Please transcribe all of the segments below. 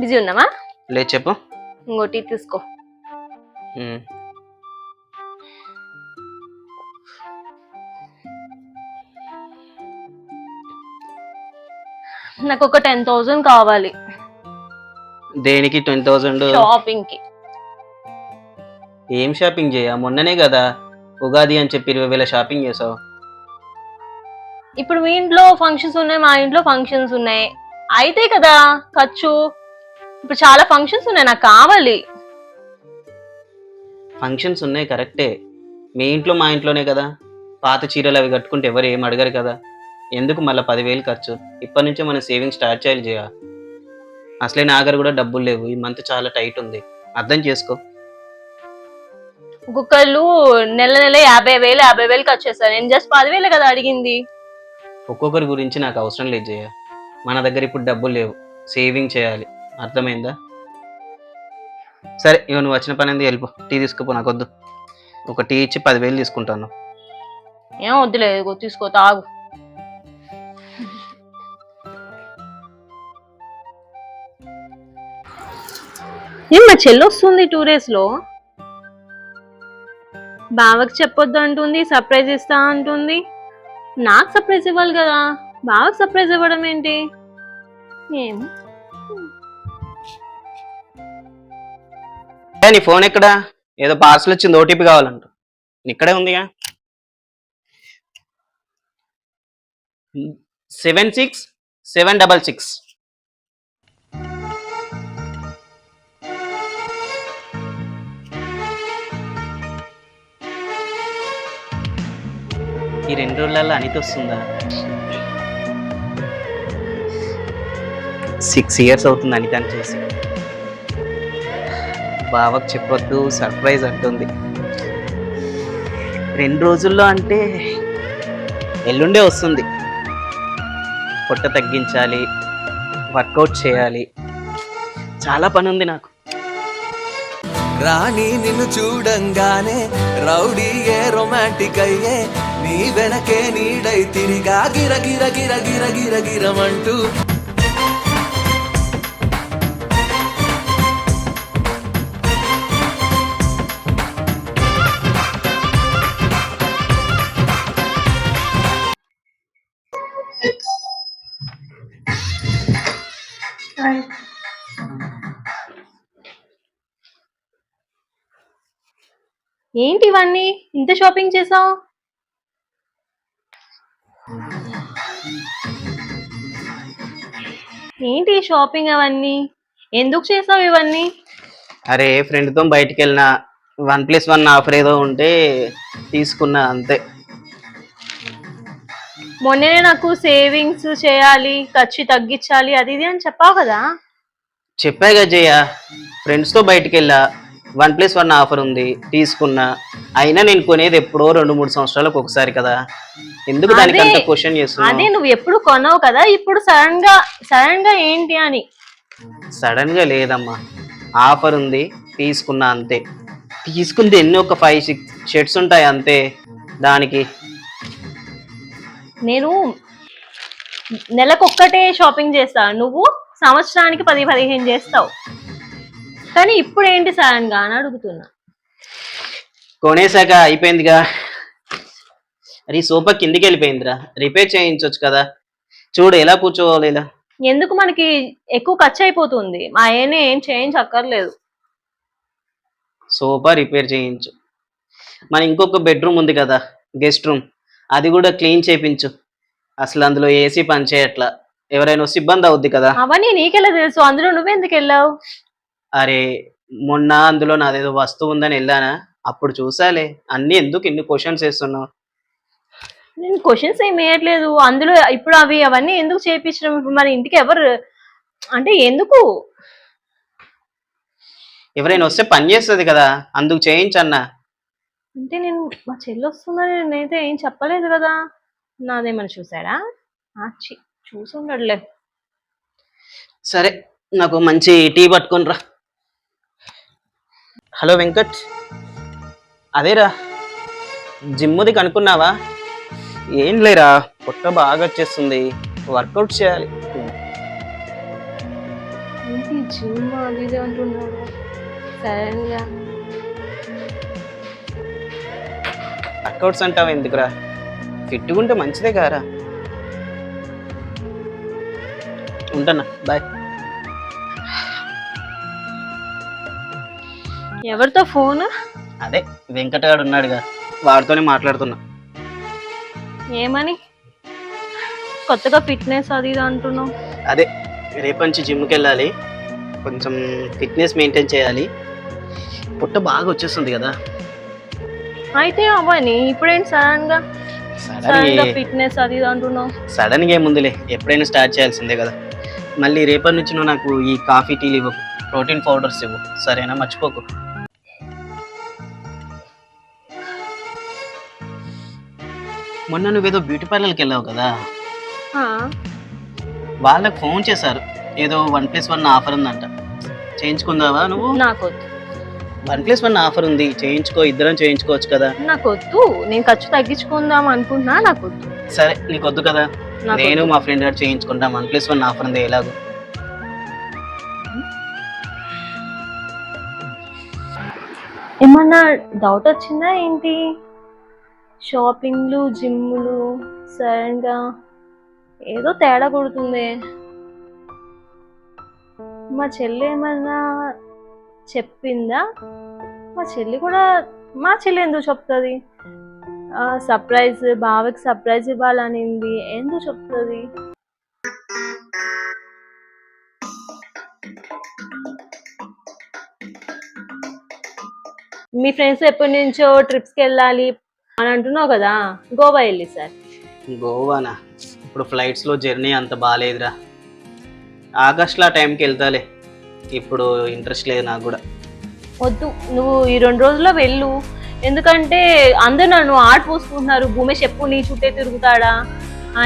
Busy ఉన్నావా? లేదు చెప్పు. ఇంకోటి తీసుకో. నాకు ఒక టెన్ థౌసండ్ కావాలి. దేనికి ట్వంటీ థౌసండ్? షాపింగ్కి ఏం షాపింగ్ చేయ? మొన్ననే కదా ఉగాది అని చెప్పి ఇరవై వేల షాపింగ్ చేసావు. ఇప్పుడు మీ ఇంట్లో ఫంక్షన్స్ ఉన్నాయి మా ఇంట్లో ఫంక్షన్స్ ఉన్నాయి. అయితే కదా ఖర్చు. ఇప్పుడు చాలా ఫంక్షన్స్ ఉన్నాయి నాకు కావాలి. ఫంక్షన్స్ ఉన్నాయి కరెక్టే మీ ఇంట్లో మా ఇంట్లోనే కదా. పాత చీరలు అవి కట్టుకుంటే ఎవరు ఏం అడగరు కదా. ఎందుకు మళ్ళీ పదివేలు ఖర్చు? ఇప్పటి నుంచే మనం సేవింగ్ స్టార్ట్ చేయాలి చేయ అసలే నా దగ్గర కూడా డబ్బులు లేవు. ఈ మంత్ చాలా టైట్ ఉంది. అర్థం చేసుకో. ఒక్కొక్కళ్ళు నెల నెల యాభై వేలు యాభై వేలు ఖర్చు చేస్తారు. నేను జస్ట్ పదివేలు కదా అడిగింది. ఒక్కొక్కరి గురించి నాకు అవసరం లేదు చేయ మన దగ్గర ఇప్పుడు డబ్బులు లేవు. సేవింగ్ చేయాలి. అర్థమైందా? సరే ఇక నువ్వు వచ్చిన పని ఏంది? వెళ్ళిపో. టీ తీసుకుపో నాకు వద్దు ఒక టీ ఇచ్చి పదివేలు తీసుకుంటాను. ఏం వద్దులే ఇదిగో తీసుకో తాగు. ఏం మా చెల్లి వస్తుంది టూ డేస్లో? బావకి చెప్పొద్దు అంటుంది సర్ప్రైజ్ ఇస్తా అంటుంది. నాకు సర్ప్రైజ్ ఇవ్వాలి కదా? బావకి సర్ప్రైజ్ ఇవ్వడం ఏంటి? ఏం? ఏ, నీ ఫోన్ ఎక్కడా? ఏదో పార్సల్ వచ్చింది ఓటీపీ కావాలంట. ఇక్కడే ఉందిగా. Seven six seven double six. ఈ రెండు రోజులలో అనిత వస్తుందా? సిక్స్ ఇయర్స్ అవుతుంది అనితాన్ని చేసి. బావకు చెప్పొద్దు సర్ప్రైజ్ అంటుంది. రెండు రోజుల్లో అంటే ఎల్లుండే వస్తుంది. పొట్ట తగ్గించాలి వర్కౌట్ చేయాలి. చాలా పని ఉంది నాకు. రాణి నిన్ను చూడంగానే రౌడీ ఏ రొమాంటిక్ అయ్యే నీ వెనకే నీడై తిరిగా గిర గిర గిర గిర గిర గిరమంటూ ఏంటి ఇవన్నీ? ఇంత షాపింగ్ చేసావు? ఏంటి షాపింగ్ అవన్నీ? ఎందుకు చేసావు ఇవన్నీ? అరే ఫ్రెండ్తో బయటికి వెళ్ళిన వన్ ప్లస్ వన్ ఆఫర్ ఏదో ఉంటే తీసుకున్నా అంతే. మొన్ననే నాకు సేవింగ్స్ చేయాలి ఖర్చు తగ్గించాలి అది ఇది అని చెప్పావు కదా? చెప్పా కదా జయ. ఫ్రెండ్స్తో బయటికి వెళ్ళా. వన్ ప్లస్ వన్ ఆఫర్ ఉంది. తీసుకున్నా. అయినా నేను కొనేది ఎప్పుడో రెండు మూడు సంవత్సరాలకు ఒకసారి కదా. ఎందుకు దానికి అంత క్వశ్చన్ అదే చేస్తున్నావు నువ్వు ఎప్పుడు కొనవు కదా? ఇప్పుడు సడన్గా సడన్గా ఏంటి అని? సడన్గా లేదమ్మా. ఆఫర్ ఉంది. తీసుకున్నా అంతే. తీసుకుంది ఎన్ని ఒక ఫైవ్ సిక్స్ షర్ట్స్ ఉంటాయి అంతే. దానికి నేను నెలకొక్కటే షాపింగ్ చేస్తా. నువ్వు సంవత్సరానికి పది పదిహేను చేస్తావు. కానీ ఇప్పుడు ఏంటి గా అని అడుగుతున్నా. కొనేసాక అయిపోయిందిగా. అది సోఫా కిందికి వెళ్ళిపోయిందిరా. రిపేర్ చేయించవచ్చు కదా. చూడు ఎలా కూర్చోవాలి ఇలా. ఎందుకు మనకి ఎక్కువ ఖర్చు అయిపోతుంది? మా ఆయనే ఏం చేయించక్కర్లేదు. సోఫా రిపేర్ చేయించు. మన ఇంకొక బెడ్రూమ్ ఉంది కదా గెస్ట్ రూమ్. అది కూడా క్లీన్ చేయించు అసలు అందులో ఏసీ పని చేయట్లా. ఎవరైనా వస్తే ఇబ్బంది అవుద్ది కదా. అవన్నీ నీకెలా తెలుసు? అందులో నువ్వెందుకు వెళ్ళావు? అరే మొన్న అందులో నాదేదో వస్తువు ఉందని వెళ్ళానా? అప్పుడు చూసాలే. అన్ని ఎందుకు ఇన్ని క్వశ్చన్స్ వేస్తున్నావు? నేను క్వశ్చన్స్ ఏం వేయట్లేదు. అందులో ఇప్పుడు అవి అవన్నీ ఎందుకు చేయించడం ఇప్పుడు మరి ఇంటికి ఎవరు అంటే ఎందుకు? ఎవరైనా వస్తే పని చేస్తుంది కదా. అందుకు చేయించన్నా. అంటే నేను మా చెల్లి వస్తుందని నేనైతే ఏం చెప్పలేదు కదా. నాదేమని చూసాడా? ఆచి చూసి ఉండడులే. సరే నాకు మంచి టీ పట్టుకొని రా హలో వెంకట్. అదేరా జిమ్ముది కనుక్కున్నావా? ఏం లేరా పొట్ట బాగా వచ్చేస్తుంది. వర్కౌట్ చేయాలి. ఏంటి జిమ్ అది ఇది అంటున్నాడు సడన్గా వర్కౌట్స్ అంటావు ఎందుకురా? ఫిట్గా ఉంటే మంచిదే కారా ఉంటానా? బాయ్ ఎవరితో ఫోన్? అదే వెంకటగాడు ఉన్నాడుగా వాడితోనే మాట్లాడుతున్నా. ఏమని? కొత్తగా ఫిట్నెస్ అది ఇది అంటున్నావు. అదే రేపు నుంచి జిమ్కి వెళ్ళాలి కొంచెం ఫిట్నెస్ మెయింటైన్ చేయాలి. పుట్ట బాగా వచ్చేస్తుంది కదా. అయితే అవ్వని ఇప్పుడేంటి సడన్గా? సడన్గా సడన్గా ఫిట్నెస్ అది ఇది అంటున్నావు. సడన్గా ఏముందిలే ఎప్పుడైనా స్టార్ట్ చేయాల్సిందే కదా. మళ్ళీ రేపటి నుంచి నువ్వు నాకు ఈ కాఫీ టీలు ఇవ్వకు ప్రోటీన్ పౌడర్స్ ఇవ్వు. సరేనా? మర్చిపోకు. మొన్న నువ్వేదో బ్యూటీ పార్లర్కి వెళ్ళావు కదా? వాళ్ళకి ఫోన్ చేశారు. ఏదో వన్ ప్లస్ వన్ ఆఫర్ ఉందంట. చేయించుకుందావా నువ్వు? నాకొద్దు. వన్ ప్లస్ వన్ ఆఫర్ ఉంది చేయించుకో ఇద్దరం చేయించుకోవచ్చు కదా. నాకొద్దు. నేను ఖర్చు తగ్గించుకుందాం అనుకుంటున్నా నాకొద్దు. సరే నీకు వద్దు కదా. నాకు నేను మా ఫ్రెండ్ గారు చేయించుకుంటాం వన్ ప్లస్ వన్ ఆఫర్ ఉంది ఎలాగో. ఏమన్నా డౌట్ వచ్చిందా ఏంటి? షాపింగ్లు జిమ్లు సడన్గా ఏదో తేడా కొడుతుంది. మా చెల్లి ఏమన్నా చెప్పిందా? మా చెల్లి కూడా మా చెల్లి ఎందుకు చెప్తుంది? సర్ప్రైజ్ బావకి సర్ప్రైజ్ ఇవ్వాలనింది. ఎందుకు చెప్తుంది? మీ ఫ్రెండ్స్ ఎప్పటి నుంచో ట్రిప్స్కి వెళ్ళాలి అని అంటున్నావు కదా? గోవా వెళ్ళి సార్. గోవానా? ఇప్పుడు ఫ్లైట్స్లో జర్నీ అంత బాగాలేదురా ఆగస్ట్లో ఆ టైంకి వెళ్తాలే. ఇప్పుడు ఇంట్రెస్ట్ లేదు నాకు కూడా. వద్దు నువ్వు ఈ రెండు రోజుల్లో వెళ్ళు. ఎందుకంటే అందరు నన్ను ఆట పోసుకుంటున్నారు. భూమేష్ ఎప్పుడు నీ చుట్టే తిరుగుతాడా?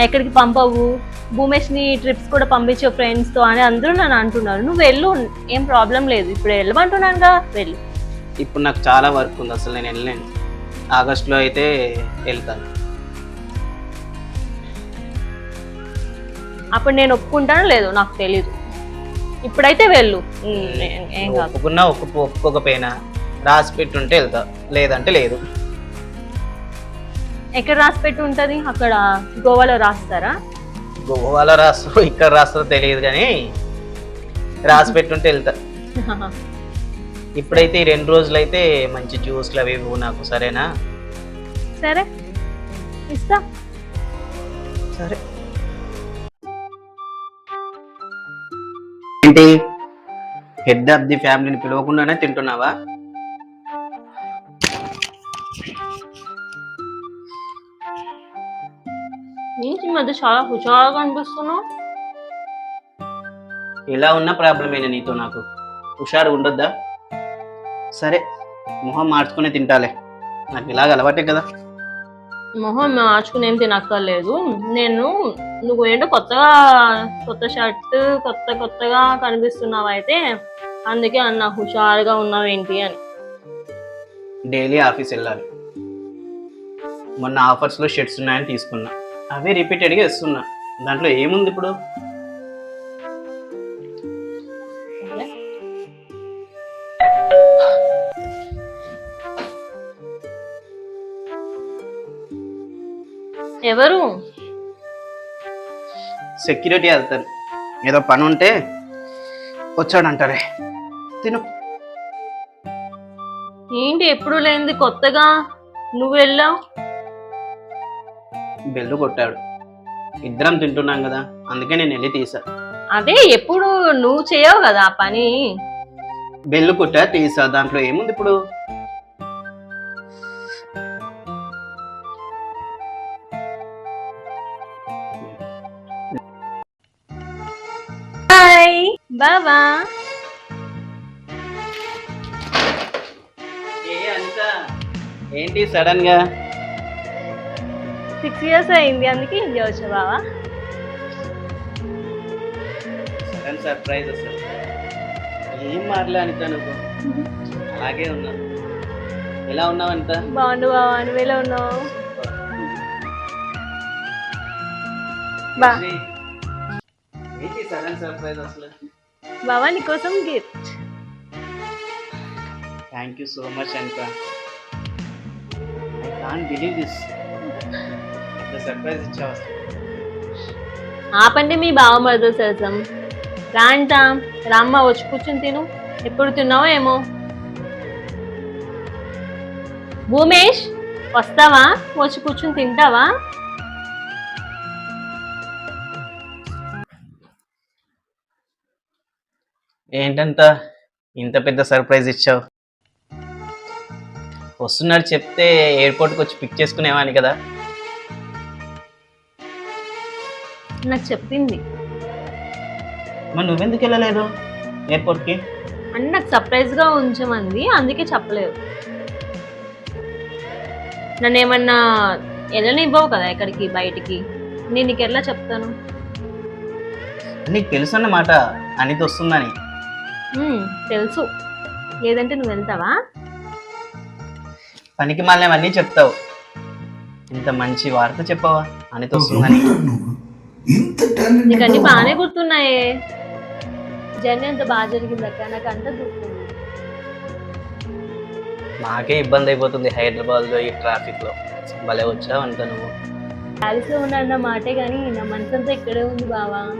ఎక్కడికి పంపవు? భూమేష్ని ట్రిప్స్ కూడా పంపించే ఫ్రెండ్స్తో అని అందరూ నన్ను అంటున్నారు. నువ్వు వెళ్ళు ఏం ప్రాబ్లం లేదు. ఇప్పుడు వెళ్ళమంటున్నానుగా వెళ్ళు. ఇప్పుడు నాకు చాలా వర్క్ ఉంది. అసలు నేను వెళ్ళలేను. ఆగస్ట్లో అయితే వెళ్తాను. అప్పుడు నేను ఒప్పుకుంటానో లేదో నాకు తెలీదు. ఇప్పుడైతే వెళ్ళు. ఏ- కాదు. ఒప్పుకున్నా ఒప్పు ఒప్పుకోకపోయినా రాసి పెట్టుంటే వెళ్తా. లేదంటే లేదు. ఎక్కడ రాసి పెట్టి ఉంటుంది? అక్కడ గోవాలో రాస్తారా? గోవాలో రాస్తారో ఇక్కడ రాస్తారో తెలియదు కానీ రాసి పెట్టుంటే వెళ్తా. ఇప్పుడైతే ఈ రెండు రోజులైతే మంచి జ్యూస్లు అవి ఇవ్వు నాకు సరేనా? సరే. ఇస్తా. సరే. ఏంటి? హెడ్ ఆఫ్ ది ఫ్యామిలీని పిలవకుండానే తింటున్నావా? ఏంటి మధ్య చాలా హుషారుగా అనిపిస్తున్నావు? ఎలా ఉన్న ప్రాబ్లమేనా నీతో నాకు? హుషారు ఉండొద్దా? సరే మొహం మార్చుకునే తింటాలే. నాకు ఇలాగ అలవాటే కదా. మొహం మార్చుకుని ఏం తినక్కర్లేదు. నేను నువ్వు ఏంటో కొత్తగా కొత్త షర్ట్ కొత్త కొత్తగా కనిపిస్తున్నావు అయితే అందుకే అన్న హుషారుగా ఉన్నావు ఏంటి అని. డైలీ ఆఫీస్ వెళ్ళాలి. మొన్న ఆఫర్స్లో షర్ట్స్ ఉన్నాయని తీసుకున్నా. అవే రిపీటెడ్గా ఇస్తున్నా దాంట్లో ఏముంది ఇప్పుడు? ఎవరు? సెక్యూరిటీ వెళ్తాను ఏదో పని ఉంటే వచ్చాడంటారే. తిను. ఏంటి ఎప్పుడు లేనిది కొత్తగా? నువ్వు వెళ్ళావు? బెల్లు కొట్టాడు. ఇద్దరం తింటున్నాం కదా అందుకే నేను వెళ్ళి తీసా. అదే ఎప్పుడు నువ్వు చేయవు కదా ఆ పని. బెల్లు కొట్టా తీసా దాంట్లో ఏముంది ఇప్పుడు? బాబా ఏ అనిత ఏంటి సడన్గా? సిక్స్ ఇయర్స్ అయింది అందుకే ఇండియా వచ్చా బావా? సడన్ సర్ప్రైజ్ అసలు. ఏం మారలే అనిత నువ్వు? అలాగే ఉన్నా ఎలా ఉన్నావు అనిత? బాగుండు బావా నువ్వు ఎలా ఉన్నావు? బా. ఏంటి సడన్ సర్ప్రైజ్ అసలు? బావా నీకోసం gift thank you so much Anitha I can't believe this surprise ఇచ్చావు ఆపండి మీ బావ మరదలు సరసం. రాంట రామ్మ వచ్చి కూర్చుని తిను. ఎప్పుడు తిన్నావో ఏమో. భూమేష్ వస్తావా? వచ్చి కూర్చుని తింటావా? ఏంటంత ఇంత పెద్ద సర్ప్రైజ్ ఇచ్చావు? వస్తున్నాడు చెప్తే ఎయిర్పోర్ట్కి వచ్చి పిక్ చేసుకునేవాని కదా. నాకు చెప్పింది. మరి నువ్వెందుకు వెళ్ళలేదు ఎయిర్పోర్ట్కి? అని నాకు సర్ప్రైజ్గా ఉంచమంది అందుకే చెప్పలేదు. నన్ను ఏమన్నా వెళ్ళనివ్వవు కదా ఎక్కడికి బయటికి? నేను నీకు ఎట్లా చెప్తాను? నీకు తెలుసు అన్నమాట అనిత వస్తుందని. తెలుసు. లేదంటే నువ్వు వెళ్తావా? పనికి మళ్ళీ అవన్నీ చెప్తావు. ఇంత మంచి వార్త చెప్పవా? అనిత వస్తుందని. నీకు అన్ని బాగానే గుర్తున్నాయే. జర్నీ అంత బాగా జరిగింది అక్క. నాకు అంత గుర్తుంది. నాకే ఇబ్బంది అయిపోతుంది హైదరాబాద్లో ఈ ట్రాఫిక్లో. భలే వచ్చావు అంత నువ్వు. ప్యారిస్లో ఉన్నాడు మాటే కానీ నా మనసంతా ఇక్కడే ఉంది బావా.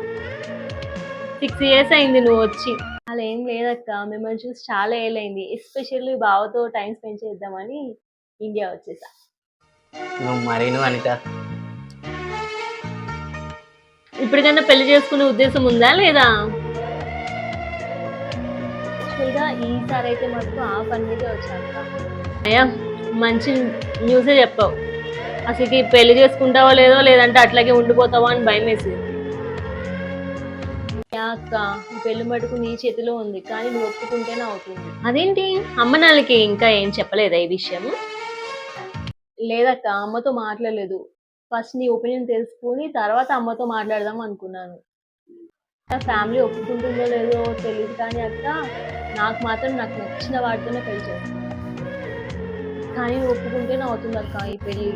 సిక్స్ ఇయర్స్ అయింది నువ్వు వచ్చి. అలా ఏం లేదక్క. మిమ్మల్ని చూసి చాలా ఏళ్ళైంది ఎస్పెషల్లీ బావతో టైం స్పెండ్ చేద్దామని ఇండియా వచ్చేసా. నువ్వు మరీను అనిత. ఇప్పటికైనా పెళ్ళి చేసుకునే ఉద్దేశం ఉందా లేదా? యాక్చువల్గా ఈసారి అయితే మటుకు ఆ పని మీదే వచ్చాక అయ్యా మంచి న్యూసే చెప్పావు. అసలుకి పెళ్ళి చేసుకుంటావో లేదో లేదంటే అట్లాగే ఉండిపోతావో అని భయం వేసింది అక్క ఈ పెళ్ళి మటుకు నీ చేతిలో ఉంది కానీ నువ్వు ఒప్పుకుంటేనే అవుతుంది. అదేంటి? అమ్మ నాన్నకి ఇంకా ఏం చెప్పలేదా ఈ విషయం? లేదక్క అమ్మతో మాట్లాడలేదు. ఫస్ట్ నీ ఒపీనియన్ తెలుసుకుని తర్వాత అమ్మతో మాట్లాడదాం అనుకున్నాను. ఫ్యామిలీ ఒప్పుకుంటుందో లేదో తెలియదు కానీ అక్క నాకు మాత్రం నాకు నచ్చిన వాడితోనే పెళ్ళి చేస్తాను. కానీ నువ్వు ఒప్పుకుంటేనే అవుతుంది అక్క ఈ పెళ్ళి